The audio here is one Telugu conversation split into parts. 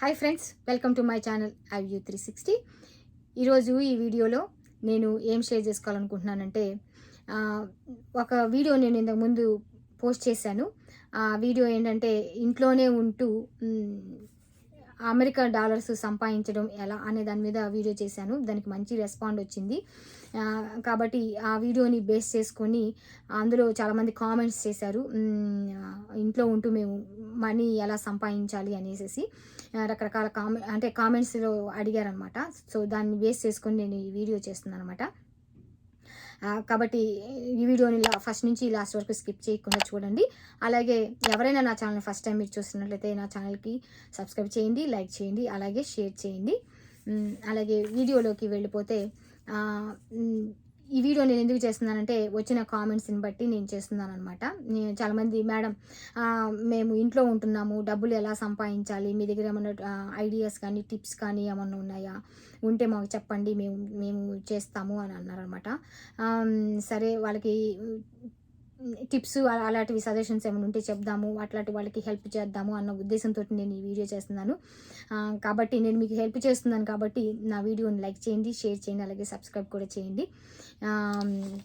Hi friends welcome to my channel iView three sixty. ఈరోజు ఈ వీడియోలో నేను ఏం షేర్ చేసుకోవాలనుకుంటున్నానంటే ఒక వీడియో నేను ఇంతకు ముందు పోస్ట్ చేశాను. ఆ వీడియో ఏంటంటే ఇంట్లోనే ఉంటూ అమెరికా డాలర్స్ సంపాదించడం ఎలా అనే దాని మీద వీడియో చేశాను. దానికి మంచి రెస్పాండ్ వచ్చింది. కాబట్టి ఆ వీడియోని బేస్ చేసుకొని అందులో చాలామంది కామెంట్స్ చేశారు. ఇంట్లో ఉంటూ మేము మనీ ఎలా సంపాదించాలి అనేసి రకరకాల కామె అంటే కామెంట్స్లో అడిగారనమాట. సో దాన్ని బేస్ చేసుకొని నేను ఈ వీడియో చేస్తున్నాను అనమాట కాబట్టి ఈ వీడియోని ఫస్ట్ నుంచి లాస్ట్ వరకు స్కిప్ చేయకుండా చూడండి. అలాగే ఎవరైనా నా ఛానల్ ఫస్ట్ టైం మీరు చూస్తున్నట్లయితే నా ఛానల్కి సబ్స్క్రైబ్ చేయండి లైక్ చేయండి అలాగే షేర్ చేయండి. అలాగే వీడియోలోకి వెళ్ళిపోతే ఈ వీడియో నేను ఎందుకు చేస్తున్నానంటే వచ్చిన కామెంట్స్ని బట్టి నేను చేస్తున్నాను అనమాట చాలామంది మేడం మేము ఇంట్లో ఉంటున్నాము డబ్బులు ఎలా సంపాదించాలి? మీ దగ్గర ఏమన్నా ఐడియాస్ కానీ టిప్స్ కానీ ఏమన్నా ఉన్నాయా? ఉంటే మాకు చెప్పండి మేము మేము చేస్తాము అని అన్నారనమాట సరే వాళ్ళకి టిప్స్ అలాంటివి సజెషన్స్ ఏమైనా ఉంటే చెప్దాము అట్లాంటి వాళ్ళకి హెల్ప్ చేద్దాము అన్న ఉద్దేశంతో నేను ఈ వీడియో చేస్తున్నాను. కాబట్టి నేను మీకు హెల్ప్ చేస్తున్నాను కాబట్టి నా వీడియోని లైక్ చేయండి షేర్ చేయండి అలాగే సబ్స్క్రైబ్ కూడా చేయండి.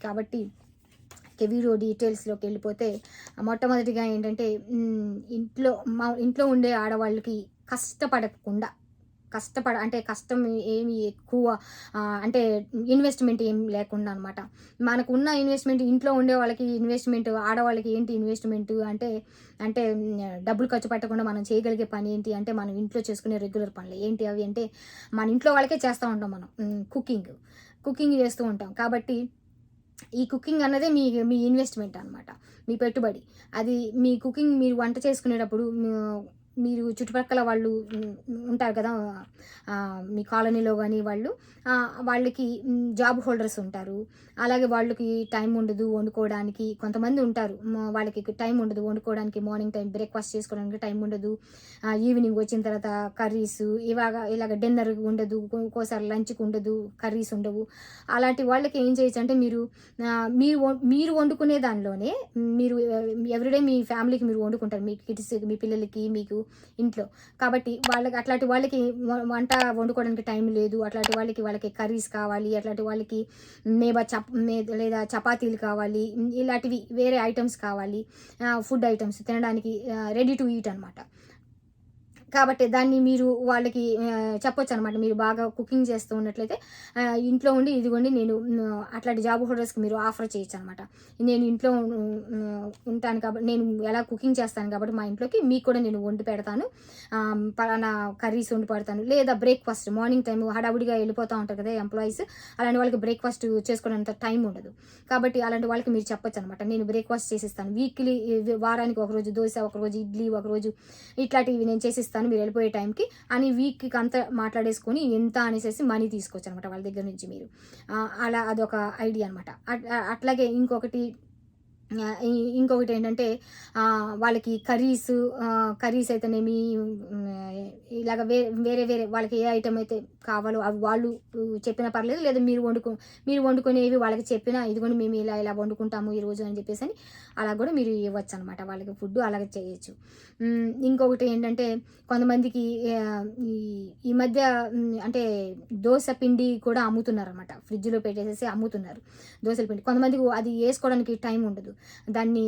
కాబట్టి వీడియో డీటెయిల్స్లోకి వెళ్ళిపోతే మొట్టమొదటిగా ఏంటంటే ఇంట్లో మా ఇంట్లో ఉండే ఆడవాళ్ళకి కష్టపడకుండా కష్టపడ అంటే కష్టం ఏమి ఎక్కువ అంటే ఇన్వెస్ట్మెంట్ ఏం లేకుండా అనమాట మనకు ఉన్న ఇన్వెస్ట్మెంట్ ఇంట్లో ఉండే వాళ్ళకి ఇన్వెస్ట్మెంట్ ఆడవాళ్ళకి ఏంటి ఇన్వెస్ట్మెంట్ అంటే అంటే డబ్బులు ఖర్చు పెట్టకుండా మనం చేయగలిగే పని ఏంటి అంటే మనం ఇంట్లో చేసుకునే రెగ్యులర్ పనులు. ఏంటి అవి అంటే మన ఇంట్లో వాళ్ళకే చేస్తూ ఉంటాం మనం కుకింగ్ కుకింగ్ చేస్తూ ఉంటాం. కాబట్టి ఈ కుకింగ్ అన్నదే మీ మీ ఇన్వెస్ట్మెంట్ అనమాట మీ పెట్టుబడి. అది మీ కుకింగ్ మీరు వంట చేసుకునేటప్పుడు మీరు చుట్టుపక్కల వాళ్ళు ఉంటారు కదా మీ కాలనీలో కానీ వాళ్ళు వాళ్ళకి జాబ్ హోల్డర్స్ ఉంటారు. అలాగే వాళ్ళకి టైం ఉండదు వండుకోవడానికి. కొంతమంది ఉంటారు వాళ్ళకి టైం ఉండదు వండుకోవడానికి. మార్నింగ్ టైం బ్రేక్ఫాస్ట్ చేసుకోవడానికి టైం ఉండదు. ఈవినింగ్ వచ్చిన తర్వాత కర్రీస్ ఇలాగ ఇలాగ డిన్నర్ ఉండదు ఒక్కోసారి లంచ్కి ఉండదు కర్రీస్ ఉండవు. అలాంటి వాళ్ళకి ఏం చేయొచ్చు అంటే మీరు మీరు వం- మీరు వండుకునే దానిలోనే మీరు ఎవ్రీడే మీ ఫ్యామిలీకి మీరు వండుకుంటారు. మీ కిడ్స్ మీ పిల్లలకి మీకు ఇంట్లో. కాబట్టి వాళ్ళకి అట్లాంటి వాళ్ళకి వంట వండుకోవడానికి టైం లేదు. అట్లాంటి వాళ్ళకి వాళ్ళకి కర్రీస్ కావాలి. అట్లాంటి వాళ్ళకి మేబా చప మే- లేదా చపాతీలు కావాలి. ఇలాంటివి వేరే ఐటమ్స్ కావాలి. ఫుడ్ ఐటమ్స్ తినడానికి రెడీ టు ఈట్ అనమాట కాబట్టి దాన్ని మీరు వాళ్ళకి చెప్పొచ్చు అనమాట మీరు బాగా కుకింగ్ చేస్తూ ఉన్నట్లయితే ఇంట్లో ఉండి ఇదిగోండి నేను అట్లాంటి జాబ్ హోల్డర్స్కి మీరు ఆఫర్ చేయొచ్చు అనమాట నేను ఇంట్లో ఉంటాను కాబట్టి నేను ఎలా కుకింగ్ చేస్తాను కాబట్టి మా ఇంట్లోకి మీకు కూడా నేను వండి పెడతాను. పలానా కర్రీస్ వండి పెడతాను. లేదా బ్రేక్ఫాస్ట్ మార్నింగ్ టైం హడావుడిగా వెళ్ళిపోతూ ఉంటారు కదా ఎంప్లాయీస్ అలాంటి వాళ్ళకి బ్రేక్ఫాస్ట్ చేసుకోవడంత టైం ఉండదు. కాబట్టి అలాంటి వాళ్ళకి మీరు చెప్పొచ్చు అనమాట నేను బ్రేక్ఫాస్ట్ చేసిస్తాను. వీక్లీ వారానికి ఒకరోజు దోశ ఒకరోజు ఇడ్లీ ఒకరోజు ఇట్లాంటివి నేను చేసిస్తాను. మీరు వెళ్ళిపోయే టైంకి అని వీక్కి అంత మాట్లాడేసుకొని ఎంత అనేసి మనీ తీసుకోవచ్చు అనమాట వాళ్ళ దగ్గర నుంచి మీరు. అలా అదొక ఐడియా అనమాట అట్లాగే ఇంకొకటి ఇంకొకటి ఏంటంటే వాళ్ళకి కర్రీస్ కర్రీస్ అయితేనేమి ఇలాగ వే వేరే వేరే వాళ్ళకి ఏ ఐటమ్ అయితే కావాలో అవి వాళ్ళు చెప్పినా పర్లేదు లేదా మీరు వండుకు మీరు వండుకునేవి వాళ్ళకి చెప్పినా ఇదిగోండి మేము ఇలా ఇలా వండుకుంటాము ఈ రోజు అని చెప్పేసి అని అలా కూడా మీరు ఇవ్వచ్చు అనమాట వాళ్ళకి ఫుడ్ అలాగే చేయొచ్చు. ఇంకొకటి ఏంటంటే కొంతమందికి ఈ ఈ మధ్య అంటే దోశ పిండి కూడా అమ్ముతున్నారు అనమాట ఫ్రిడ్జ్లో పెట్టేసేసి అమ్ముతున్నారు దోశల పిండి. కొంతమందికి అది వేసుకోవడానికి టైం ఉండదు. దాన్ని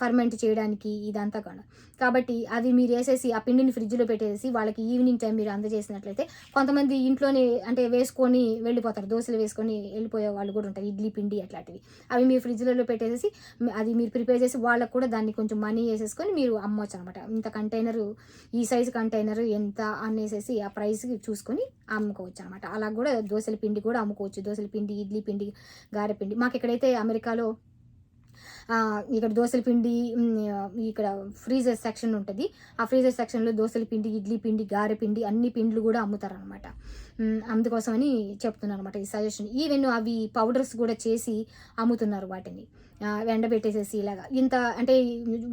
ఫర్మెంట్ చేయడానికి ఇదంతా కూడా కాబట్టి అది మీరు వేసేసి ఆ పిండిని ఫ్రిడ్జ్లో పెట్టేసి వాళ్ళకి ఈవినింగ్ టైం మీరు అందజేసినట్లయితే కొంతమంది ఇంట్లోనే అంటే వేసుకొని వెళ్ళిపోతారు. దోశలు వేసుకొని వెళ్ళిపోయే వాళ్ళు కూడా ఉంటారు. ఇడ్లీ పిండి అట్లాంటివి. అవి మీరు ఫ్రిడ్జ్లలో పెట్టేసి అది మీరు ప్రిపేర్ చేసి వాళ్ళకు కూడా దాన్ని కొంచెం మనీ వేసేసుకొని మీరు అమ్మవచ్చు అనమాట. ఇంత కంటైనరు ఈ సైజు కంటైనర్ ఎంత అనేసి ఆ ప్రైస్ చూసుకొని అమ్ముకోవచ్చు అనమాట. అలా కూడా దోశల పిండి కూడా అమ్ముకోవచ్చు. దోశల పిండి ఇడ్లీ పిండి గారె పిండి. మాకు ఎక్కడైతే అమెరికాలో ఇక్కడ దోశల పిండి ఇక్కడ ఫ్రీజర్ సెక్షన్ ఉంటుంది. ఆ ఫ్రీజర్ సెక్షన్లో దోశల పిండి ఇడ్లీ పిండి గారె పిండి అన్ని పిండ్లు కూడా అమ్ముతారనమాట అందుకోసమని చెప్తున్నారు అనమాట ఈ సజెషన్ ఈవెన్ అవి పౌడర్స్ కూడా చేసి అమ్ముతున్నారు వాటిని. ఎండబెట్టేసేసి ఇలాగా. ఇంత అంటే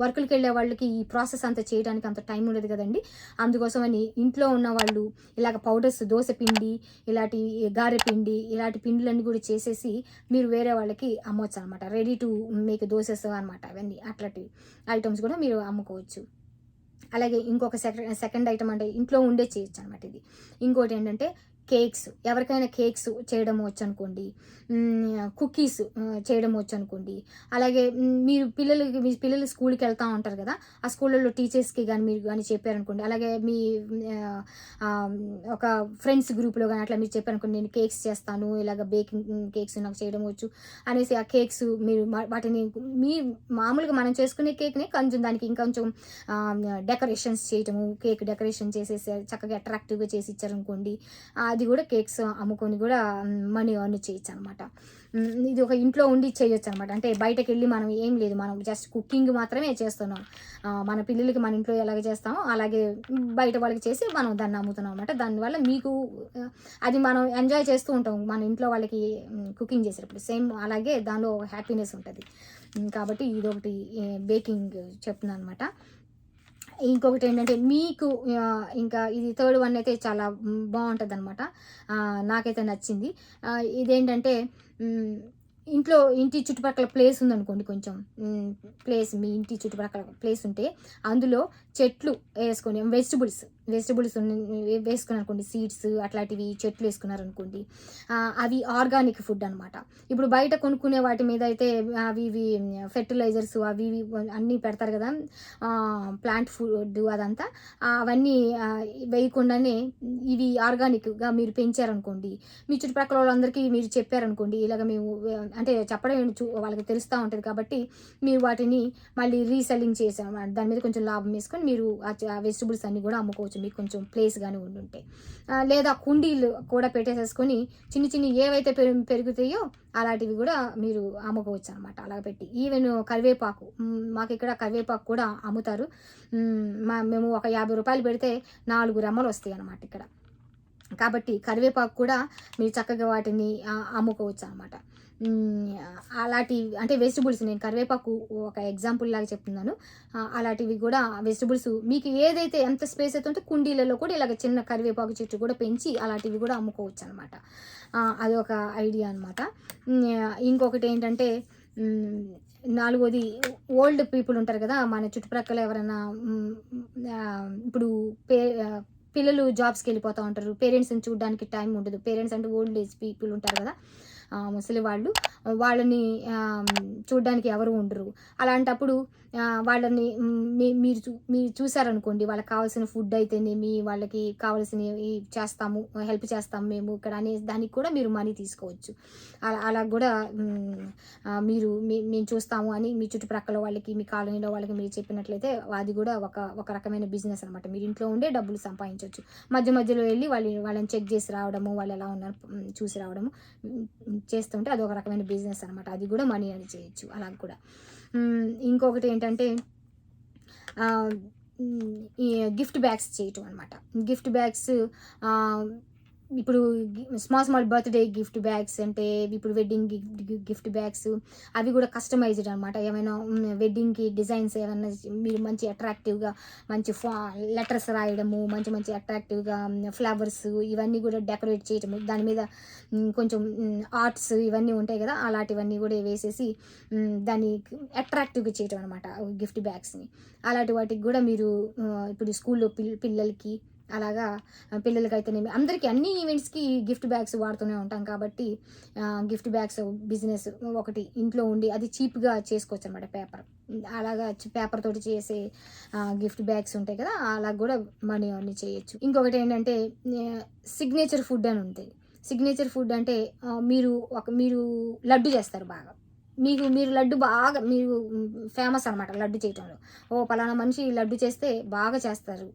వర్కులకి వెళ్ళే వాళ్ళకి ఈ ప్రాసెస్ అంతా చేయడానికి అంత టైం ఉండదు కదండి. అందుకోసమని ఇంట్లో ఉన్న వాళ్ళు ఇలాగ పౌడర్స్ దోశ పిండి ఇలాంటి గారె పిండి ఇలాంటి పిండిలన్నీ కూడా చేసేసి మీరు వేరే వాళ్ళకి అమ్మవచ్చు అనమాట రెడీ టు మేక్ దోసెస్ అనమాట అవన్నీ. అట్లాంటివి ఐటమ్స్ కూడా మీరు అమ్ముకోవచ్చు. అలాగే ఇంకొక సెకండ్ సెకండ్ ఐటమ్ అంటే ఇంట్లో ఉండే చేయొచ్చు అనమాట ఇది. ఇంకోటి ఏంటంటే కేక్స్ ఎవరికైనా కేక్స్ చేయడం వచ్చు అనుకోండి కుకీస్ చేయడం వచ్చు అనుకోండి అలాగే మీరు పిల్లలకి మీ పిల్లలు స్కూల్కి వెళ్తూ ఉంటారు కదా ఆ స్కూళ్ళల్లో టీచర్స్కి కానీ మీరు కానీ చెప్పారనుకోండి. అలాగే మీ ఒక ఫ్రెండ్స్ గ్రూప్లో కానీ అట్లా మీరు చెప్పారనుకోండి నేను కేక్స్ చేస్తాను ఇలాగ బేకింగ్ కేక్స్ నాకు చేయడం వచ్చు అనేసి ఆ కేక్స్ మీరు వాటిని మీ మామూలుగా మనం చేసుకునే కేక్ని కొంచెం దానికి ఇంకొంచెం డెకరేషన్స్ చేయటము కేక్ డెకరేషన్ చేసేసి చక్కగా అట్రాక్టివ్గా చేసి ఇచ్చారనుకోండి అది కూడా కేక్స్ అమ్ముకొని కూడా మనీ అర్న్ చేయొచ్చు అనమాట ఇది ఒక ఇంట్లో ఉండి చేయొచ్చు అనమాట అంటే బయటకు వెళ్ళి మనం ఏం లేదు మనం జస్ట్ కుకింగ్ మాత్రమే చేస్తున్నాం. మన పిల్లలకి మన ఇంట్లో ఎలాగ చేస్తామో అలాగే బయట వాళ్ళకి చేసి మనం దాన్ని అమ్ముతున్నాం అనమాట. దానివల్ల మీకు అది మనం ఎంజాయ్ చేస్తూ ఉంటాం. మన ఇంట్లో వాళ్ళకి కుకింగ్ చేసేటప్పుడు. సేమ్ అలాగే దానిలో హ్యాపీనెస్ ఉంటుంది. కాబట్టి ఇది ఒకటి బేకింగ్ చెప్తున్నాను అనమాట ఇంకొకటి ఏంటంటే మీకు ఇంకా ఇది థర్డ్ వన్ అయితే చాలా బాగుంటుంది అనమాట నాకైతే నచ్చింది. ఇదేంటంటే ఇంట్లో ఇంటి చుట్టుపక్కల ప్లేస్ ఉందనుకోండి కొంచెం ప్లేస్ మీ ఇంటి చుట్టుపక్కల ప్లేస్ ఉంటే అందులో చెట్లు వేసుకొని వెజిటబుల్స్ వెజిటబుల్స్ వేసుకున్నారు అనుకోండి సీడ్స్ అట్లాంటివి చెట్లు వేసుకున్నారు అనుకోండి అవి ఆర్గానిక్ ఫుడ్ అనమాట ఇప్పుడు బయట కొనుక్కునే వాటి మీద అయితే అవి ఇవి ఫెర్టిలైజర్స్ అవి ఇవి అన్నీ పెడతారు కదా ప్లాంట్ ఫుడ్ అదంతా అవన్నీ వేయకుండానే ఇవి ఆర్గానిక్గా మీరు పెంచారనుకోండి మీ చుట్టుపక్కల వాళ్ళందరికీ మీరు చెప్పారనుకోండి ఇలాగ మేము అంటే చెప్పడం చూ వాళ్ళకి తెలుస్తూ ఉంటుంది కాబట్టి మీరు వాటిని మళ్ళీ రీసెల్లింగ్ చేసాం దాని మీద కొంచెం లాభం వేసుకొని మీరు ఆ వెజిటబుల్స్ అన్నీ కూడా అమ్ముకోవచ్చు. మీకు కొంచెం ప్లేస్ కానీ ఉండుంటే. ఉంటే లేదా కుండీలు కూడా పెట్టేసేసుకొని చిన్న చిన్న ఏవైతే పెరుగుతాయో అలాంటివి కూడా మీరు అమ్ముకోవచ్చు అనమాట అలా పెట్టి. ఈవెన్ కరివేపాకు. మాకు ఇక్కడ కరివేపాకు కూడా అమ్ముతారు. మా మేము ఒక యాభై రూపాయలు పెడితే నాలుగు రెమ్మలు వస్తాయి అనమాట ఇక్కడ. కాబట్టి కరివేపాకు కూడా మీరు చక్కగా వాటిని అమ్ముకోవచ్చు అనమాట అలాంటి అంటే వెజిటబుల్స్ నేను కరివేపాకు ఒక ఎగ్జాంపుల్ లాగా చెప్తున్నాను. అలాంటివి కూడా వెజిటబుల్స్ మీకు ఏదైతే ఎంత స్పేస్ అయితే ఉంటే కుండీలలో కూడా ఇలాగ చిన్న కరివేపాకు చెట్టు కూడా పెంచి అలాంటివి కూడా అమ్ముకోవచ్చు అనమాట అది ఒక ఐడియా అనమాట ఇంకొకటి ఏంటంటే నాలుగోది ఓల్డ్ పీపుల్ ఉంటారు కదా మన చుట్టుప్రక్కల ఎవరైనా ఇప్పుడు పే పిల్లలు జాబ్స్కి వెళ్ళిపోతూ ఉంటారు. పేరెంట్స్ని చూడడానికి టైం ఉండదు. పేరెంట్స్ అంటే ఓల్డ్ ఏజ్ పీపుల్ ఉంటారు కదా. ముసలి వాళ్ళు వాళ్ళని చూడడానికి ఎవరు ఉండరు. అలాంటప్పుడు వాళ్ళని మీ- మీరు చూ మీరు చూసారనుకోండి వాళ్ళకి కావాల్సిన ఫుడ్ అయితేనేమి వాళ్ళకి కావాల్సినవి చేస్తాము హెల్ప్ చేస్తాము మేము ఇక్కడ అనే దానికి కూడా మీరు మనీ తీసుకోవచ్చు. అలా అలా కూడా మీరు మేము చూస్తాము అని మీ చుట్టుప్రక్కల వాళ్ళకి మీ కాలనీలో వాళ్ళకి మీరు చెప్పినట్లయితే అది కూడా ఒక ఒక రకమైన బిజినెస్ అనమాట మీరు ఇంట్లో ఉండే డబ్బులు సంపాదించవచ్చు. మధ్య మధ్యలో వెళ్ళి వాళ్ళు వాళ్ళని చెక్ చేసి రావడము వాళ్ళు ఎలా ఉన్నారు చూసి రావడము చేస్తుంటే అది ఒక రకమైన బిజినెస్ అనమాట అది కూడా మనీ అని చేయొచ్చు. అలా కూడా. ఇంకొకటి ఏంటంటే గిఫ్ట్ బ్యాగ్స్ చేయటం అనమాట గిఫ్ట్ బ్యాగ్స్ ఇప్పుడు small small birthday gift bags అంటే ఇప్పుడు వెడ్డింగ్ గిఫ్ట్ బ్యాగ్స్ అవి కూడా కస్టమైజ్డ్ అనమాట ఏమైనా వెడ్డింగ్కి డిజైన్స్ ఏమైనా మీరు మంచి అట్రాక్టివ్గా మంచి ఫా లెటర్స్ రాయడము మంచి మంచి అట్రాక్టివ్గా ఫ్లవర్స్ ఇవన్నీ కూడా డెకరేట్ చేయడము దాని మీద కొంచెం ఆర్ట్స్ ఇవన్నీ ఉంటాయి కదా అలాంటివన్నీ కూడా వేసేసి దాన్ని అట్రాక్టివ్గా చేయటం అనమాట గిఫ్ట్ బ్యాగ్స్ని అలాంటి వాటికి కూడా మీరు ఇప్పుడు స్కూల్లో పిల్ పిల్లలకి అలాగా పిల్లలకైతేనేమి. అందరికీ అన్ని ఈవెంట్స్కి గిఫ్ట్ బ్యాగ్స్ వాడుతూనే ఉంటాం కాబట్టి గిఫ్ట్ బ్యాగ్స్ బిజినెస్ ఒకటి ఇంట్లో ఉండి అది చీప్గా చేసుకోవచ్చు అనమాట పేపర్. అలాగా పేపర్ తోటి చేసే గిఫ్ట్ బ్యాగ్స్ ఉంటాయి కదా అలా కూడా మనీ అన్ని చేయొచ్చు. ఇంకొకటి ఏంటంటే సిగ్నేచర్ ఫుడ్ అని ఉంటుంది. సిగ్నేచర్ ఫుడ్ అంటే మీరు ఒక మీరు లడ్డు చేస్తారు బాగా. మీకు మీరు లడ్డు బాగా మీరు ఫేమస్ అనమాట లడ్డు చేయటంలో. ఓ పలానా మనిషి లడ్డు చేస్తే బాగా చేస్తారు.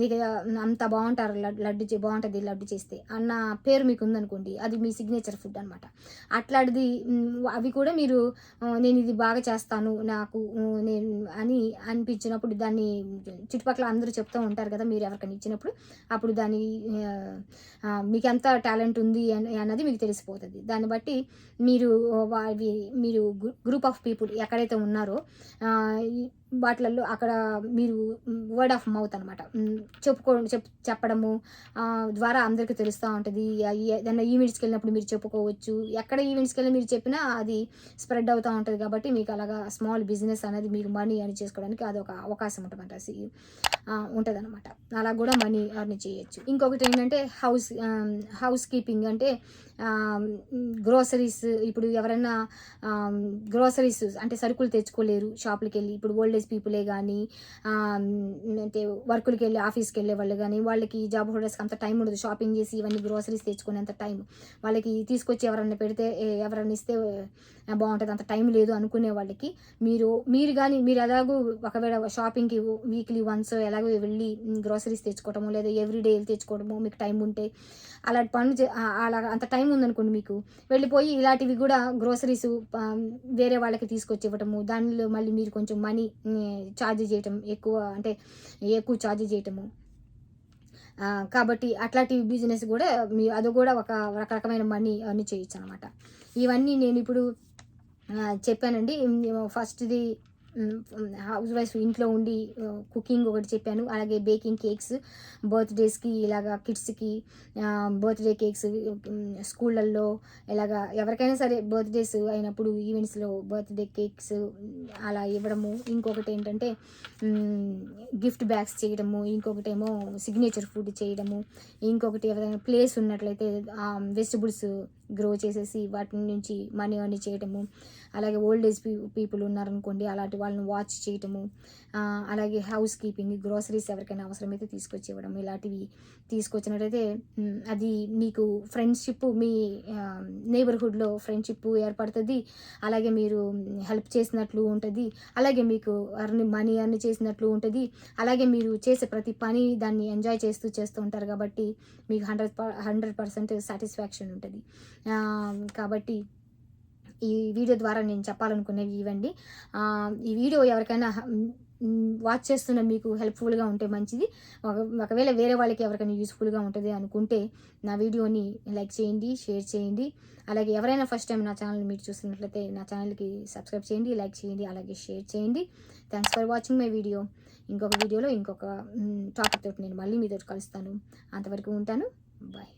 మీకు అంత బాగుంటారు లడ్డు చే బాగుంటుంది లడ్డు చేస్తే అన్న పేరు మీకు ఉందనుకోండి అది మీ సిగ్నేచర్ ఫుడ్ అనమాట అట్లాంటిది అవి కూడా మీరు నేను ఇది బాగా చేస్తాను నాకు నేను అని అనిపించినప్పుడు దాన్ని చుట్టుపక్కల అందరూ చెప్తూ ఉంటారు కదా మీరు ఎవరికైనా ఇచ్చినప్పుడు అప్పుడు దాని మీకు ఎంత టాలెంట్ ఉంది అన్నది మీకు తెలిసిపోతుంది. దాన్ని బట్టి మీరు అవి మీరు గ్రూప్ ఆఫ్ పీపుల్ ఎక్కడైతే ఉన్నారో వాటిలలో అక్కడ మీరు వర్డ్ ఆఫ్ మౌత్ అనమాట చెప్పుకో చెప్ చెప్పడము ద్వారా అందరికీ తెలుస్తూ ఉంటుంది. ఏదైనా ఈవెంట్స్కి వెళ్ళినప్పుడు మీరు చెప్పుకోవచ్చు. ఎక్కడ ఈవెంట్స్కి వెళ్ళి మీరు చెప్పినా అది స్ప్రెడ్ అవుతూ ఉంటుంది కాబట్టి మీకు అలాగా స్మాల్ బిజినెస్ అనేది మీరు మనీ అని చేసుకోవడానికి అదొక అవకాశం ఉంటుంది ఉంటుంది అనమాట అలా కూడా మనీ అర్న్ చేయొచ్చు. ఇంకొకటి ఏంటంటే హౌస్ హౌస్ కీపింగ్ అంటే గ్రోసరీస్ ఇప్పుడు ఎవరైనా గ్రోసరీస్ అంటే సరుకులు తెచ్చుకోలేరు షాప్లకి వెళ్ళి. ఇప్పుడు ఓల్డ్ ఏజ్ పీపులే కానీ అంటే వర్కులకి వెళ్ళి ఆఫీస్కి వెళ్ళే వాళ్ళు కానీ వాళ్ళకి జాబ్ హోల్డర్స్కి అంత టైం ఉండదు. షాపింగ్ చేసి ఇవన్నీ గ్రోసరీస్ తెచ్చుకునేంత టైం వాళ్ళకి తీసుకొచ్చి ఎవరన్నా పెడితే ఎవరన్నా ఇస్తే బాగుంటుంది. అంత టైం లేదు అనుకునే వాళ్ళకి మీరు మీరు కానీ మీరు ఎలాగో ఒకవేళ షాపింగ్కి వీక్లీ వన్స్ ఎలాగో వెళ్ళి గ్రోసరీస్ తెచ్చుకోవటము లేదా ఎవ్రీడే వెళ్ళి తెచ్చుకోవడము మీకు టైం ఉంటే అలాంటి పనులు చే- అలా అంత టైం ఉందనుకోండి మీకు వెళ్ళిపోయి ఇలాంటివి కూడా గ్రోసరీస్ వేరే వాళ్ళకి తీసుకొచ్చి ఇవ్వటము దానిలో మళ్ళీ మీరు కొంచెం మనీ ఛార్జ్ చేయటం ఎక్కువ అంటే ఎక్కువ ఛార్జ్ చేయటము. కాబట్టి అట్లాంటి బిజినెస్ కూడా మీ అది కూడా ఒక రకరకమైన మనీ అన్ని చేయొచ్చు అనమాట ఇవన్నీ నేను ఇప్పుడు చెప్పానండి. ఫస్ట్ది హౌస్ వైఫ్ ఇంట్లో ఉండి కుకింగ్ ఒకటి చెప్పాను. అలాగే బేకింగ్ కేక్స్ బర్త్డేస్కి ఇలాగా కిడ్స్కి బర్త్డే కేక్స్ స్కూళ్ళల్లో ఇలాగా ఎవరికైనా సరే బర్త్డేస్ అయినప్పుడు ఈవెంట్స్లో బర్త్డే కేక్స్ అలా ఇవ్వడము. ఇంకొకటి ఏంటంటే గిఫ్ట్ బ్యాగ్స్ చేయడము. ఇంకొకటేమో సిగ్నేచర్ ఫుడ్ చేయడము. ఇంకొకటి ఎవరైనా ప్లేస్ ఉన్నట్లయితే వెజిటబుల్స్ గ్రో చేసేసి వాటి నుంచి మనీ అర్న్ చేయటము. అలాగే ఓల్డ్ ఏజ్ పీ పీపుల్ ఉన్నారనుకోండి అలాంటి వాళ్ళని వాచ్ చేయటము. అలాగే హౌస్ కీపింగ్ గ్రోసరీస్ ఎవరికైనా అవసరమైతే తీసుకొచ్చి ఇవ్వడం ఇలాంటివి తీసుకొచ్చినట్టయితే అది మీకు ఫ్రెండ్షిప్ మీ నేబర్హుడ్లో ఫ్రెండ్షిప్ ఏర్పడుతుంది. అలాగే మీరు హెల్ప్ చేసినట్లు ఉంటుంది. అలాగే మీకు అర్న్ మనీ అర్న్ చేసినట్లు ఉంటుంది. అలాగే మీరు చేసే ప్రతి పని దాన్ని ఎంజాయ్ చేస్తూ చేస్తూ ఉంటారు కాబట్టి మీకు హండ్రెడ్ హండ్రెడ్ పర్సెంట్ సాటిస్ఫాక్షన్ ఉంటుంది. కాబట్టి ఈ వీడియో ద్వారా నేను చెప్పాలనుకునేవి ఇవ్వండి ఈ వీడియో ఎవరికైనా వాచ్ చేస్తున్న మీకు హెల్ప్ఫుల్గా ఉంటే మంచిది. ఒకవేళ వేరే వాళ్ళకి ఎవరికైనా యూస్ఫుల్గా ఉంటుంది అనుకుంటే నా వీడియోని లైక్ చేయండి షేర్ చేయండి. అలాగే ఎవరైనా ఫస్ట్ టైం నా ఛానల్ మీరు చూస్తున్నట్లయితే నా ఛానల్కి సబ్స్క్రైబ్ చేయండి లైక్ చేయండి అలాగే షేర్ చేయండి. Thanks for watching my video ఇంకొక వీడియోలో ఇంకొక టాపిక్ తోటి నేను మళ్ళీ మీతో కలుస్తాను. అంతవరకు ఉంటాను. బాయ్